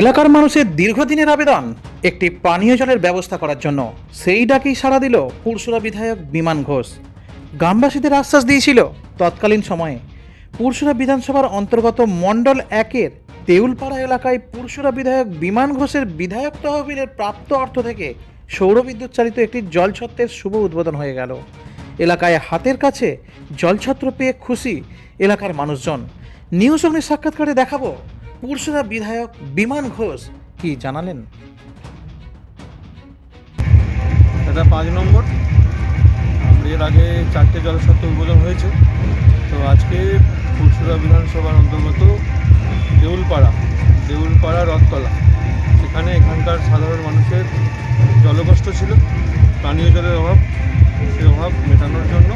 এলাকার মানুষের দীর্ঘদিনের আবেদন, একটি পানীয় জলের ব্যবস্থা করার জন্য। সেই ডাকেই সাড়া দিল পুরসুরা বিধায়ক বিমান ঘোষ। গ্রামবাসীদের আশ্বাস দিয়েছিল তৎকালীন সময়ে। পুরসুরা বিধানসভার অন্তর্গত মণ্ডল একের দেউলপাড়া এলাকায় পুরসুরা বিধায়ক বিমান ঘোষের বিধায়ক তহবিলের প্রাপ্ত অর্থ থেকে সৌরবিদ্যুৎ চালিত একটি জলছত্রের শুভ উদ্বোধন হয়ে গেল। এলাকায় হাতের কাছে জলছত্র পেয়ে খুশি এলাকার মানুষজন। নিউজ অগ্নির সাক্ষাৎকারে দেখাবো পুরসুরা বিধায়ক বিমান ঘোষ কি জানালেন? এটা পাঁচ নম্বর। এর আগে চারটে জলসত্ত্ব উদ্বোধন হয়েছে। তো আজকে ফুলসুরা বিধানসভার অন্তর্গত দেউলপাড়া দেউলপাড়া রথতলা। সেখানে এখানকার সাধারণ মানুষের জলকষ্ট ছিল। পানীয় জলের অভাব, সেই অভাব মেটানোর জন্য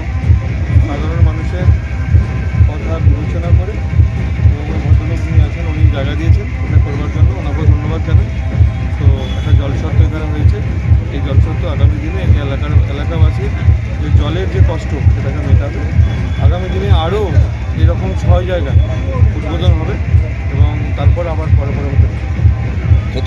দিনে এলাকার এলাকাবাসীর যে জলের যে কষ্ট সেটাকে মেটাবে আগামী দিনে আরও এরকম ছয় জায়গা উদ্বোধন হবে এবং তারপর আবার পরে পরবর্তী কত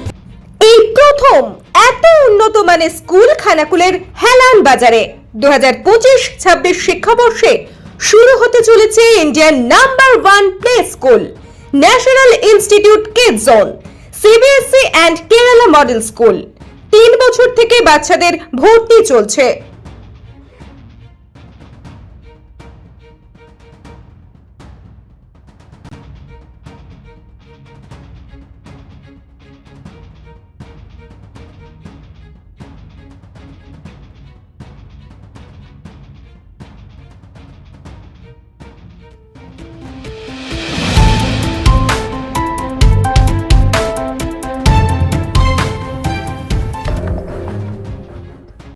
এত উন্নত মানের স্কুল খানাকুলের হেলান বাজারে। দু হাজার পঁচিশ, ছাব্বিশ শিক্ষাবর্ষে শুরু হতে চলেছে Indian number one play school, national institute kid zone CBSE and Kerala model school. তিন বছর থেকে বাচ্চাদের ভর্তি চলছে।